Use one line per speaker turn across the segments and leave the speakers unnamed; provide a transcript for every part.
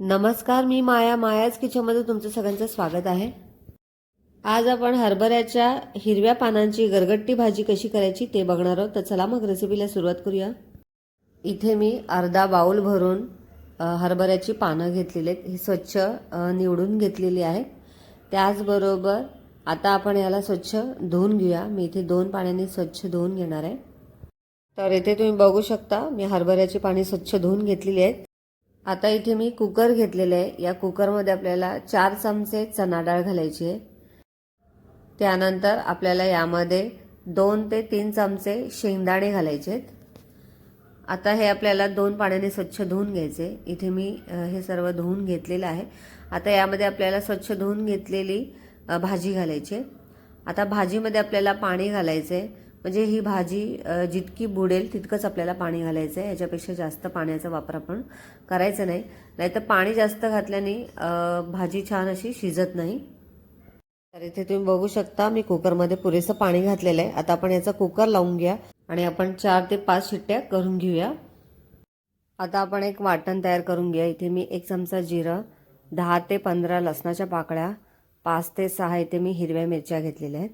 नमस्कार मी माया. मायाच किचनमध्ये तुमचं सगळ्यांचं स्वागत आहे. आज आपण हरभऱ्याच्या हिरव्या पानांची गरगट्टी भाजी कशी करायची ते बघणार आहोत. तर चला मग रेसिपीला सुरुवात करूया. इथे मी अर्धा बाऊल भरून हरभऱ्याची पानं घेतलेली आहेत. ही स्वच्छ निवडून घेतलेली आहेत. त्याचबरोबर आता आपण याला स्वच्छ धुवून घेऊया. मी इथे दोन पाण्याने स्वच्छ धुवून घेणार आहे. तर इथे तुम्ही बघू शकता मी हरभऱ्याची पाणी स्वच्छ धुवून घेतलेली आहेत. आता इथे मी कुकर घेतलेलं आहे. या कुकरमध्ये आपल्याला चार चमचे चणा डाळ घालायची आहे. त्यानंतर आपल्याला यामध्ये दोन ते तीन चमचे शेंगदाणे घालायचे आहेत. आता हे आपल्याला दोन पाण्याने स्वच्छ धुवून घ्यायचे. इथे मी हे सर्व धुवून घेतलेलं आहे. आता यामध्ये आपल्याला स्वच्छ धुवून घेतलेली भाजी घालायची आहे. आता भाजीमध्ये आपल्याला पाणी घालायचं आहे म्हणजे ही भाजी जितकी बुडेल तितकंच आपल्याला पाणी घालायचं आहे याच्यापेक्षा जास्त पाण्याचा वापर आपण करायचा नाही. नाहीतर पाणी जास्त घातल्याने भाजी छान अशी शिजत नाही. तर इथे तुम्ही बघू शकता मी कुकरमध्ये पुरेसं पाणी घातलेलं आहे. आता आपण याचा कुकर लावून घ्या आणि आपण चार ते पाच शिट्ट्या करून घेऊया. आता आपण एक वाटण तयार करून घ्या. इथे मी एक चमचा जिरं दहा ते पंधरा लसणाच्या पाकळ्या पाच ते सहा इथे मी हिरव्या मिरच्या घेतलेल्या आहेत.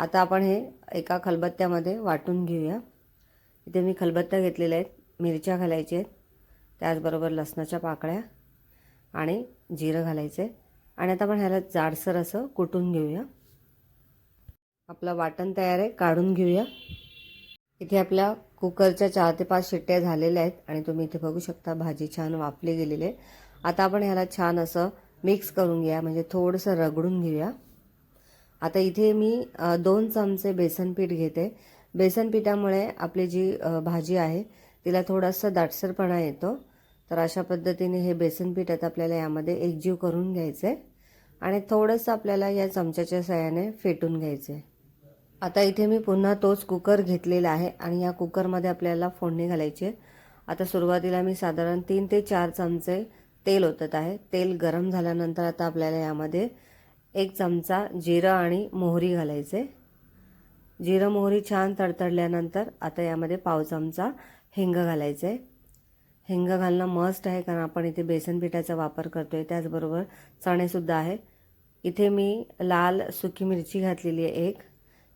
आता आपण हे एका खलबत्त्यामध्ये वाटून घेऊया. इथे मी खलबत्त्या घेतलेल्या आहेत मिरच्या घालायच्या आहेत त्याचबरोबर लसणाच्या पाकळ्या आणि जिरं घालायचं आहे आणि आता आपण ह्याला जाडसर असं कुटून घेऊया. आपलं वाटण तयार आहे काढून घेऊया. इथे आपल्या कुकरच्या चार ते पाच शिट्ट्या झालेल्या आहेत आणि तुम्ही इथे बघू शकता भाजी छान वाफली गेलेली आहे. आता आपण ह्याला छान असं मिक्स करून घ्या म्हणजे थोडंसं रगडून घेऊया. आता इथे मी दोन चमचे बेसन पीठ घेते. बेसन पिठामुळे आपली जी भाजी आहे तिला थोडासा दाटसरपणा येतो. तर अशा पद्धतीने हे बेसन पीठ आता आपल्याला यामध्ये एकजीव करून घ्यायचं आहे आणि थोडंसं आपल्याला या चमच्याच्या सहाय्याने फेटून घ्यायचं. आहे आता इथे मी पुन्हा तोच कुकर घेतलेला आहे आणि या कुकरमध्ये आपल्याला फोडणी घालायची आहे. आता सुरुवातीला मी साधारण तीन ते चार चमचे तेल ओतत आहे. तेल गरम झाल्यानंतर आता आपल्याला यामध्ये एक चमचा जिरं आणि मोहरी घालायचे. जिरं मोहरी छान तडतडल्यानंतर आता यामध्ये पाव चमचा हिंग घालायचं. आहे हिंग घालणं मस्ट आहे कारण आपण इथे बेसन पिठाचा वापर करतो आहे त्याचबरोबर चणेसुद्धा आहे. इथे मी लाल सुकी मिरची घातलेली आहे एक.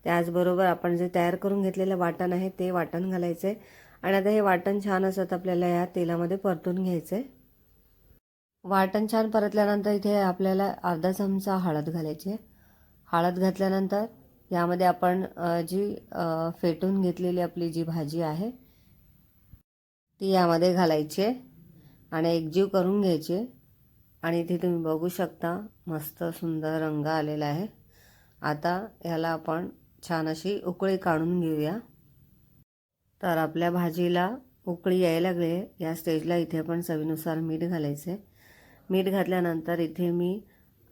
त्याचबरोबर आपण जे तयार करून घेतलेलं वाटण आहे ते वाटण घालायचं. आहे आणि आता हे वाटण छान असत आपल्याला या तेलामध्ये परतून घ्यायचं. आहे वाटण छान परतल्यानंतर इथे आपल्याला अर्धा चमचा हळद घालायची आहे. हळद घातल्यानंतर यामध्ये आपण जी फेटून घेतलेली आपली जी भाजी आहे ती यामध्ये घालायची आहे आणि एकजीव करून घ्यायची आणि इथे तुम्ही बघू शकता मस्त सुंदर रंग आलेला आहे. आता ह्याला आपण छान अशी उकळी काढून घेऊया. तर आपल्या भाजीला उकळी यायला लागली या स्टेजला इथे आपण चवीनुसार मीठ घालायचं आहे. मीठ घातल्यानंतर इथे मी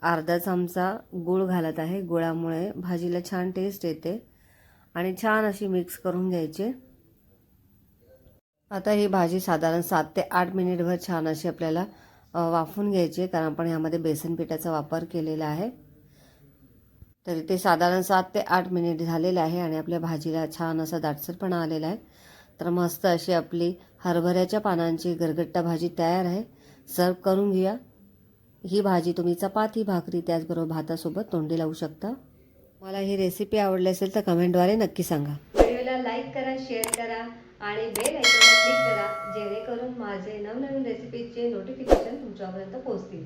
अर्धा चमचा गूळ घालत आहे. गुळामुळे भाजीला छान टेस्ट येते आणि छान अशी मिक्स करून घ्यायची. आता ही भाजी साधारण सात ते आठ मिनिटभर छान अशी आपल्याला वाफून घ्यायची आहे. कारण आपण ह्यामध्ये बेसन पिठाचा वापर केलेला आहे. तर इथे साधारण सात ते आठ मिनिट झालेले आहे आणि आपल्या भाजीला छान असा दाटसरपणा आलेला आहे. तर मस्त अशी आपली हरभऱ्याच्या पानांची गरगट्टा भाजी तयार आहे. सर्व करून घ्या. ही भाजी तुम्ही चपाती भाकरी त्याचबरोबर भातासोबत तोंडी लावू शकता. मला ही रेसिपी आवडली असेल तर कमेंटद्वारे नक्की सांगा. व्हिडिओला लाईक करा शेअर करा आणि बेल आयकॉनला क्लिक करा जेणेकरून माझे नवनवीन रेसिपीचे नोटिफिकेशन तुमच्यापर्यंत पोहोचतील.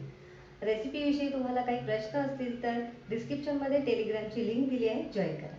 रेसिपीविषयी तुम्हाला काही प्रश्न असतील तर डिस्क्रिप्शनमध्ये टेलिग्रामची लिंक दिली आहे. जॉईन करा.